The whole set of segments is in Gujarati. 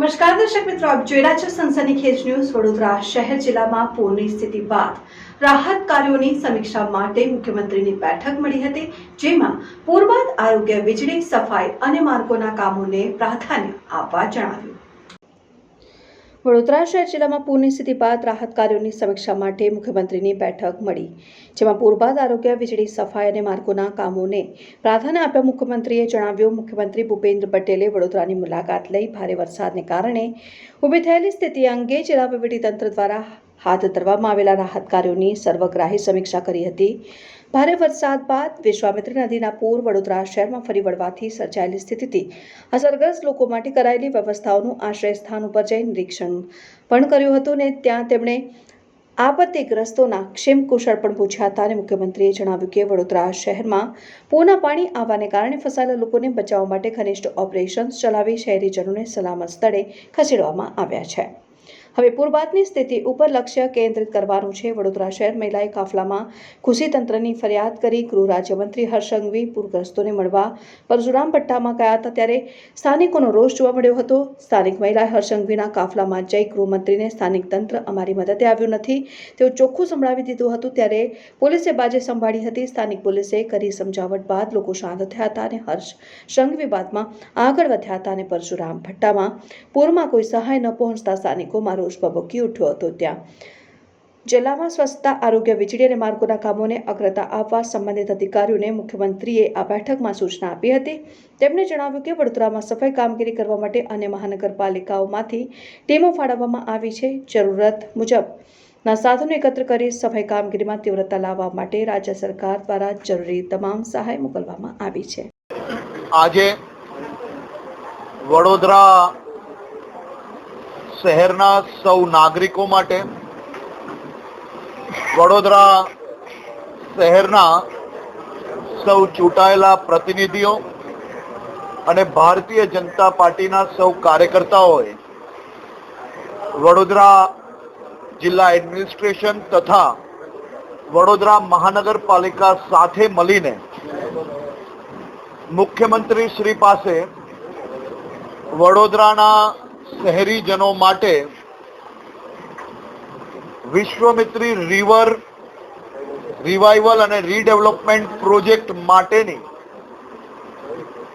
નમસ્કાર દર્શક મિત્રો, આપ જોઈ રહ્યા છો સનસની ખેજ ન્યૂઝ, વડોદરા શહેર જિલ્લામાં પૂરની સ્થિતિ બાદ રાહત કાર્યોની સમીક્ષા માટે મુખ્યમંત્રીની બેઠક મળી હતી, જેમાં પૂર બાદ આરોગ્ય વીજળી, સફાઈ અને માર્ગોના કામોને પ્રાધાન્ય આપવા જણાવ્યું. વડોદરા શહેર જિલ્લામાં પૂરની સ્થિતિ બાદ રાહત કાર્યોની સમીક્ષા માટે મુખ્યમંત્રીની બેઠક મળી, જેમાં પૂર બાદ આરોગ્ય, વીજળી, સફાઈ અને માર્ગોના કામોને પ્રાધાન્ય આપ્યા મુખ્યમંત્રીએ જણાવ્યું, મુખ્યમંત્રી ભૂપેન્દ્ર પટેલે વડોદરાની મુલાકાત લઈ ભારે વરસાદને કારણે ઊભી થયેલી સ્થિતિ અંગે જિલ્લા વહીવટીતંત્ર દ્વારા હાથ ધરવામાં આવેલા રાહત કાર્યોની સર્વગ્રાહી સમીક્ષા કરી હતી. ભારે વરસાદ બાદ વિશ્વામિત્રી નદીના પૂર વડોદરા શહેરમાં ફરી વળવાથી સર્જાયેલી સ્થિતિથી અસરગ્રસ્ત લોકો માટે કરાયેલી વ્યવસ્થાઓનું આશ્રય સ્થાન ઉપર જઈ નિરીક્ષણ પણ કર્યું હતું ને ત્યાં તેમણે આપત્તિગ્રસ્તોના ક્ષેમ કુશળ પણ પૂછ્યા હતા અને મુખ્યમંત્રીએ જણાવ્યું કે વડોદરા શહેરમાં પૂરના પાણી આવવાને કારણે ફસાયેલા લોકોને બચાવવા માટે ઘનિષ્ઠ ઓપરેશન્સ ચલાવી શહેરીજનોને સલામત સ્થળે ખસેડવામાં આવ્યા છે. હવે પૂરબાદની સ્થિતિ ઉપર લક્ષ્ય કેન્દ્રિત કરવાનું છે. વડોદરા શહેર મહિલાએ કાફલામાં ખુશી તંત્રની ફરિયાદ કરી. ગૃહ રાજ્યમંત્રી હર્ષંઘવી પૂરગ્રસ્તોને મળવા પરશુરામ ભટ્ટામાં ગયા હતા ત્યારે સ્થાનિકોનો રોષ જોવા મળ્યો હતો. સ્થાનિક મહિલાએ હર્ષંઘવીના કાફલામાં જઈ ગૃહમંત્રીને સ્થાનિક તંત્ર અમારી મદદે આવ્યું નથી. તેઓ ચોખ્ખું સંભળાવી દીધું હતું ત્યારે પોલીસે બાજે સંભાળી હતી. સ્થાનિક પોલીસે કરી સમજાવટ બાદ લોકો શાંત થયા હતા અને હર્ષ સંઘવી બાદમાં આગળ વધ્યા હતા અને પરશુરામ ભટ્ટામાં પૂરમાં કોઈ સહાય ન પહોંચતા સ્થાનિકોમાં રોષ ભભૂકી ઉઠ્યો હતો ત્યાં. જિલ્લામાં સ્વચ્છતા આરોગ્ય વીજળી અને માર્ગોના કામોને અગ્રતા આપવા સંબંધિત અધિકારીઓને મુખ્યમંત્રીએ આ બેઠકમાં સૂચના આપી હતી. તેમણે જણાવ્યું કે વડોદરામાં સફાઈ કામગીરી કરવા માટે અન્ય મહાનગરપાલિકાઓમાંથી ટીમો ફાળવવામાં આવી છે. જરૂરત મુજબ સાધનો એકત્ર કરી સફાઈ કામગીરીમાં તીવ્રતા લાવવા માટે રાજ્ય સરકાર દ્વારા જરૂરી તમામ સહાય મોકલવામાં આવી છે. આજે વડોદરા શહેરના સૌ નાગરિકો માટે વડોદરા શહેરના સૌ ચૂંટાયેલા પ્રતિનિધિઓ અને ભારતીય જનતા પાર્ટીના સૌ કાર્યકર્તાઓએ વડોદરા જિલ્લા એડમિનિસ્ટ્રેશન તથા વડોદરા મહાનગરપાલિકા સાથે મળીને મુખ્યમંત્રી શ્રી પાસે વડોદરાના શહેરીજનો માટે વિશ્વમિત્રી રિવર રિવાઇવલ અને રીડેવલપમેન્ટ પ્રોજેક્ટ માટેની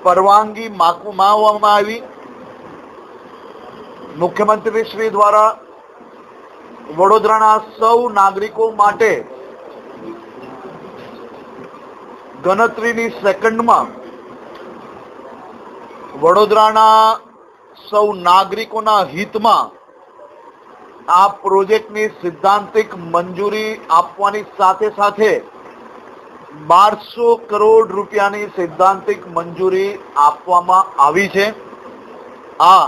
પરવાનગી માગવામાં આવી. મુખ્યમંત્રી શ્રી દ્વારા વડોદરાના સૌ નાગરિકો માટે ગણતરીની સેકન્ડમાં વડોદરાના સૌ નાગરિકોના હિતમાં આ પ્રોજેક્ટની સિદ્ધાંતિક મંજૂરી આપવાની સાથે સાથે બારસો કરોડ રૂપિયાની સિદ્ધાંતિક મંજૂરી આપવામાં આવી છે. આ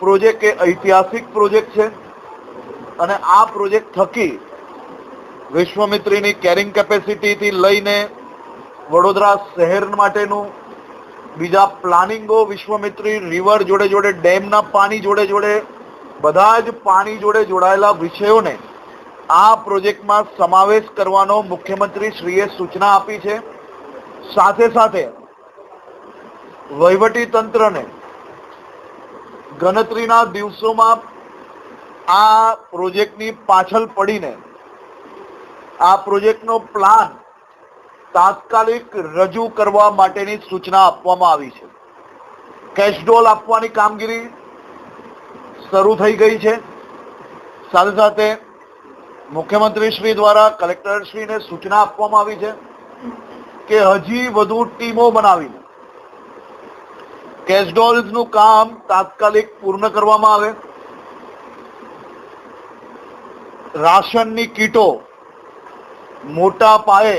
પ્રોજેક્ટ એ ઐતિહાસિક પ્રોજેક્ટ છે અને આ પ્રોજેક્ટ થકી વિશ્વમિત્રીની કેરિંગ કેપેસિટીથી લઈને વડોદરા શહેર માટેનું બીજા પ્લાનિંગો વિશ્વમિત્રી રિવર જોડે જોડે, ડેમના પાણી જોડે જોડે, બધા જ પાણી જોડે જોડાયેલા વિષયોને આ પ્રોજેક્ટમાં સમાવેશ કરવાનો મુખ્યમંત્રી શ્રીએ સૂચના આપી છે. સાથે સાથે વહીવટી તંત્રને ગણતરીના દિવસોમાં આ પ્રોજેક્ટની પાછળ પડીને આ પ્રોજેક્ટનો પ્લાન તાત્કાલિક રજૂ કરવા માટેની સૂચના આપવામાં આવી છે. કેશડોલ આપવાની કામગીરી શરૂ થઈ ગઈ છે. સાથે સાથે મુખ્યમંત્રી શ્રી દ્વારા કલેક્ટર શ્રીને સૂચના આપવામાં આવી છે કે હજી વધુ ટીમો બનાવીને કેશડોલ્સનું કામ તાત્કાલિક પૂર્ણ કરવામાં આવે. રાશનની કીટો મોટા પાયે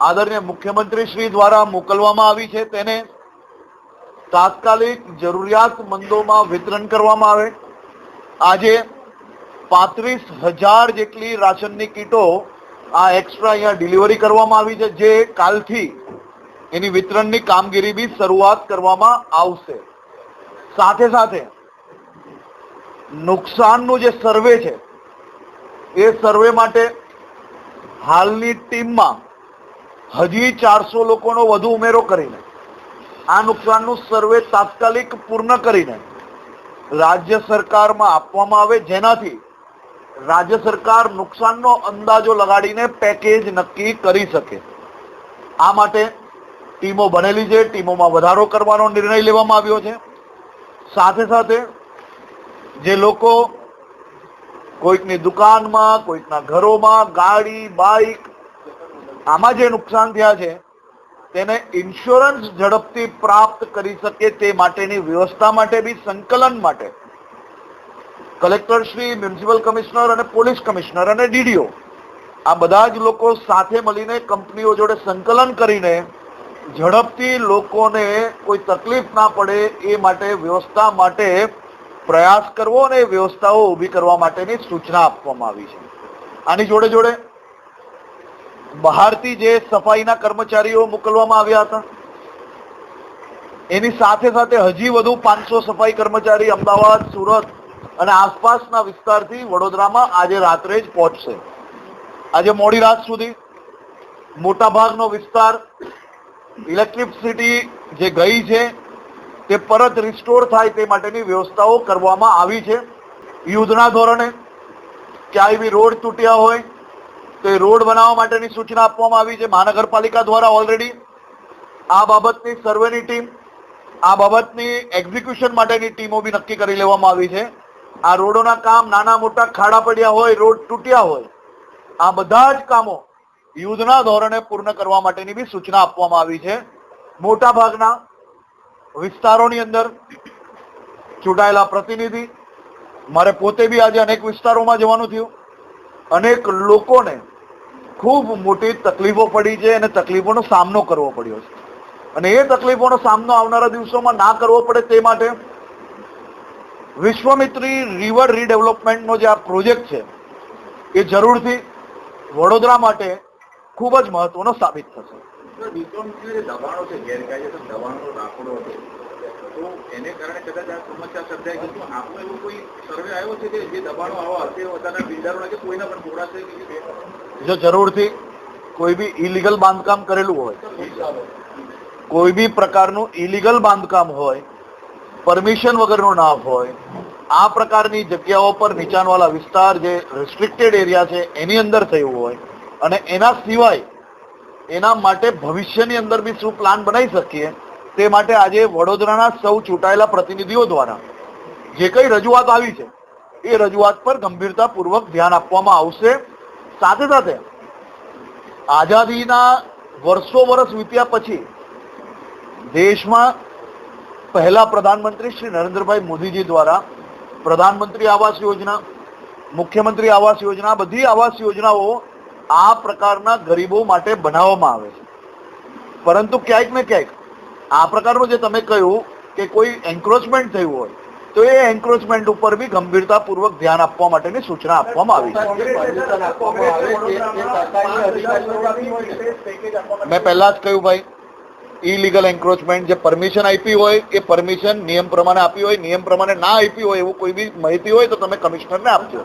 આદરણીય મુખ્યમંત્રી શ્રી દ્વારા મોકલવામાં આવી છે. તેને તાત્કાલિક જરૂરિયાતમંદોમાં વિતરણ કરવામાં આવે. આજે પાંત્રીસ હજાર જેટલી રાશનની કીટો આ એક્સ્ટ્રા અહીંયા ડિલિવરી કરવામાં આવી છે. જે કાલથી એની વિતરણની કામગીરી બી શરૂઆત કરવામાં આવશે. સાથે સાથે નુકસાનનું જે સર્વે છે, એ સર્વે માટે હાલની ટીમમાં હજી ચારસો લોકોનો વધુ ઉમેરો કરીને, આ નુકસાનનું સર્વે તાત્કાલિક પૂર્ણ કરીને રાજ્ય સરકારમાં આપવામાં આવે જેનાથી રાજ્ય સરકાર નુકસાનનો અંદાજો લગાડીને પેકેજ નક્કી કરી શકે. આ માટે ટીમો બનેલી છે, ટીમોમાં વધારો કરવાનો નિર્ણય લેવામાં આવ્યો છે. સાથે સાથે જે લોકો કોઈકની દુકાનમાં, કોઈકના ઘરોમાં ગાડી બાઇક આમાં જે નુકસાન થયા છે, તેને ઇન્સ્યોરન્સ ઝડપથી પ્રાપ્ત કરી શકે તે માટેની વ્યવસ્થા માટે બી, સંકલન માટે. કલેક્ટર શ્રી, મ્યુનિસિપલ કમિશનર અને પોલીસ કમિશનર અને ડીડીઓ, આ બધા જ લોકો સાથે મળીને કંપનીઓ જોડે સંકલન કરીને ઝડપથી લોકોને કોઈ તકલીફ ના પડે એ માટે વ્યવસ્થા માટે પ્રયાસ કરવો અને વ્યવસ્થાઓ ઊભી કરવા માટેની સૂચના આપવામાં આવી છે. આની જોડે જોડે બહારથી જે સફાઈના કર્મચારીઓ મોકલવામાં આવ્યા હતા, એની સાથે સાથે હજી વધુ પાંચસો સફાઈ કર્મચારી અમદાવાદ, સુરત અને આસપાસના વિસ્તારથી વડોદરામાં આજે રાત્રે જ પહોંચશે. આજે મોડી રાત સુધી મોટાભાગનો વિસ્તાર ઇલેક્ટ્રિસિટી જે ગઈ છે, તે પરત રિસ્ટોર થાય તે માટેની વ્યવસ્થાઓ કરવામાં આવી છે. યુદ્ધના ધોરણે ક્યાંય બી રોડ તૂટ્યા હોય તો એ રોડ બનાવવા માટેની સૂચના આપવામાં આવી છે મહાનગરપાલિકા દ્વારા ઓલરેડી આ બાબતની સર્વેની ટીમ આ બાબતની એક્ઝિક્યુશન માટેની ટીમો બી નક્કી કરી લેવામાં આવી છે. આ રોડોના કામ નાના મોટા ખાડા પડ્યા હોય, રોડ તૂટ્યા હોય, આ બધા જ કામો યુદ્ધના ધોરણે પૂર્ણ કરવા માટેની બી સૂચના આપવામાં આવી છે. મોટા ભાગના વિસ્તારોની અંદર ચૂંટાયેલા પ્રતિનિધિ, મારે પોતે બી આજે અનેક વિસ્તારોમાં જવાનું થયું. અનેક લોકોને ખૂબ મોટી તકલીફો પડી છે અને તકલીફોનો સામનો કરવો પડ્યો છે. અને એ તકલીફોનો સામનો આવનારા દિવસોમાં ના કરવો પડે તે માટે વિશ્વમિત્રી રિવર રીડેવલપમેન્ટનો જે આ પ્રોજેક્ટ છે, એ જરૂરથી વડોદરા માટે ખૂબ જ મહત્વનો સાબિત થશે. તો એને કારણે કદાચ આ સમસ્યા સર્જાય છે તો આપનો એવો કોઈ સર્વે આવ્યો છે કે જે દબાણો આવા હશે વધારે બિલ્ડરો કે કોઈના પણ જોડાશે જો જરૂરથી કોઈ બી ઇલીગલ બાંધકામ કરેલું હોય કોઈ બી પ્રકારનું ઇલીગલ બાંધકામ હોય પરમિશન વગરનું ના હોય આ પ્રકારની જગ્યાઓ પર નીચાણવાળા વિસ્તાર જે રેસ્ટ્રિક્ટેડ એરિયા છે એની અંદર થયું હોય અને એના સિવાય એના માટે ભવિષ્યની અંદર બી શું પ્લાન બનાવી શકીએ તે માટે આજે વડોદરાના સૌ ચૂંટાયેલા પ્રતિનિધિઓ દ્વારા જે કઈ રજૂઆત આવી છે, એ રજૂઆત પર ગંભીરતાપૂર્વક ધ્યાન આપવામાં આવશે. સાથે સાથે આઝાદીના વર્ષો વર્ષ વીત્યા પછી દેશમાં પહેલા પ્રધાનમંત્રી શ્રી નરેન્દ્રભાઈ મોદીજી દ્વારા પ્રધાનમંત્રી આવાસ યોજના, મુખ્યમંત્રી આવાસ યોજના બધી આવાસ યોજનાઓ આ પ્રકારના ગરીબો માટે બનાવવામાં આવે છે. પરંતુ ક્યાંક ને ક્યાંક આ પ્રકારનું જે તમે કહ્યું કે કોઈ એન્ક્રોચમેન્ટ થયું હોય, તો એ એન્ક્રોચમેન્ટ ઉપર બી ગંભીરતાપૂર્વક ધ્યાન આપવા માટેની સૂચના આપવામાં આવી મેં પહેલા જ કહ્યું ભાઈ ઇલીગલ એન્ક્રોચમેન્ટ જે પરમિશન આપી હોય, એ પરમિશન નિયમ પ્રમાણે આપી હોય, નિયમ પ્રમાણે ના આપી હોય, એવું કોઈ બી માહિતી હોય તો તમે કમિશનરને આપજો.